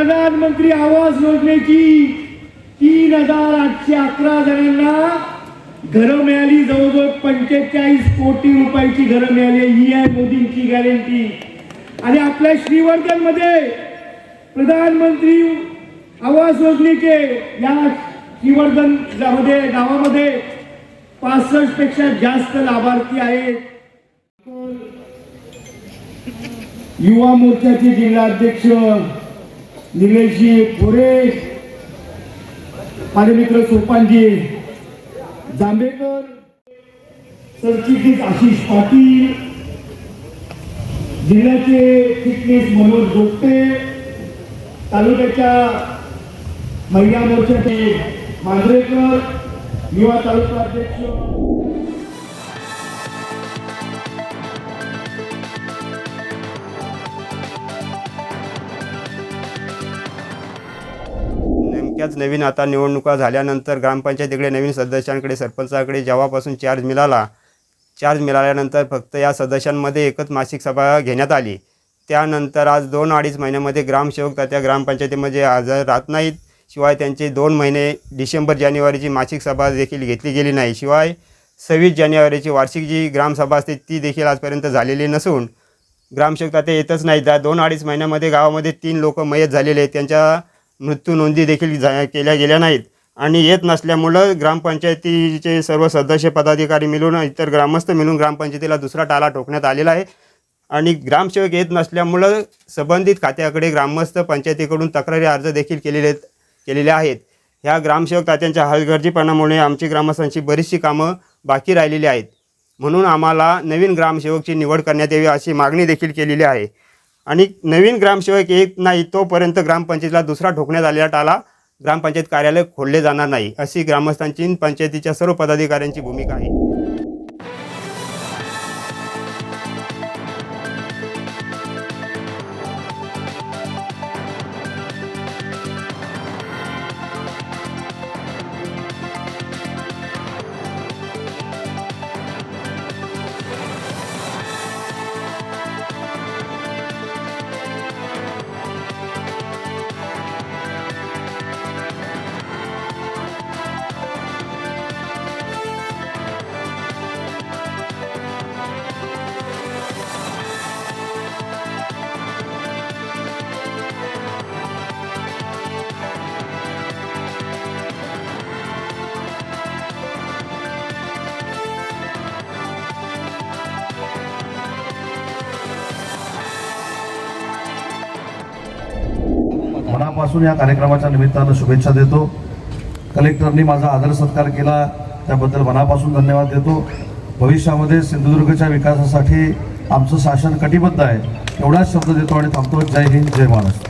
प्रधानमंत्री आवास योजनेची तीन हजार आठशे अकरा जणांना घरं मिळाली. जवळजवळ पंचेचाळीस कोटी रुपयाची घरं मिळाली ही आहे मोदींची गॅरंटी आणि आपल्या श्रीवर्धनमध्ये प्रधानमंत्री आवास योजनेचे या श्रीवर्धनमध्ये गावामध्ये पासष्टपेक्षा जास्त लाभार्थी आहेत. युवा मोर्चाचे जिल्हाध्यक्ष निलेशजी पुरे माझे मित्र सोपानजी जांभेकर सरचिटणीस आशिष पाटील जिल्ह्याचे चिटणीस मनोज गोपटे तालुक्याच्या महिला मोर्चाचे मांजरेकर युवा तालुका अध्यक्ष नेमक्याच नवीन आता निवडणुका झाल्यानंतर ग्रामपंचायतीकडे नवीन सदस्यांकडे सरपंचाकडे जेव्हापासून चार्ज मिळाला चार्ज मिळाल्यानंतर फक्त या सदस्यांमध्ये एकच मासिक सभा घेण्यात आली. त्यानंतर आज दोन अडीच महिन्यामध्ये ग्रामसेवक त्या त्या ग्रामपंचायतीमध्ये हजर राहत नाहीत. शिवाय त्यांचे दोन महिने डिसेंबर जानेवारीची मासिक सभा देखील घेतली गेली नाही. शिवाय सव्वीस जानेवारीची वार्षिक जी ग्रामसभा असते ती देखील आजपर्यंत झालेली नसून ग्रामसेवक आता येतच नाहीत. त्या दोन अडीच महिन्यामध्ये गावामध्ये तीन लोक मयत झालेले आहेत. त्यांच्या मृत्यू नोंदी देखील जा केल्या गेल्या नाहीत. आणि येत नसल्यामुळं ग्रामपंचायतीचे सर्व सदस्य पदाधिकारी मिळून इतर ग्रामस्थ मिळून ग्रामपंचायतीला दुसरा टाला ठोकण्यात आलेला आहे. आणि ग्रामसेवक येत नसल्यामुळं संबंधित खात्याकडे ग्रामस्थ पंचायतीकडून तक्रारी अर्ज देखील केलेले केलेले आहेत. ह्या ग्रामसेवक तात्यांच्या हलगर्जीपणामुळे आमची ग्रामस्थांची बरीचशी कामं बाकी राहिलेली आहेत. म्हणून आम्हाला नवीन ग्रामसेवकची निवड करण्यात यावी अशी मागणी देखील केलेली आहे. आणि नवीन ग्रामसेवक येत नाही तोपर्यंत ग्रामपंचायतीला दुसरा ठोकण्यात आलेला टाला ग्रामपंचायत कार्यालय खोलले जाणार नाही अशी ग्रामस्थांची पंचायतीच्या सर्व पदाधिकाऱ्यांची भूमिका आहे. मनापासून या कार्यक्रमाच्या निमित्तानं शुभेच्छा देतो. कलेक्टरनी माझा आदर सत्कार केला. त्याबद्दल मनापासून धन्यवाद देतो. भविष्यामध्ये सिंधुदुर्गच्या विकासासाठी आमचं शासन कटिबद्ध आहे. एवढाच शब्द देतो आणि थांबतो. जय हिंद जय महाराष्ट्र.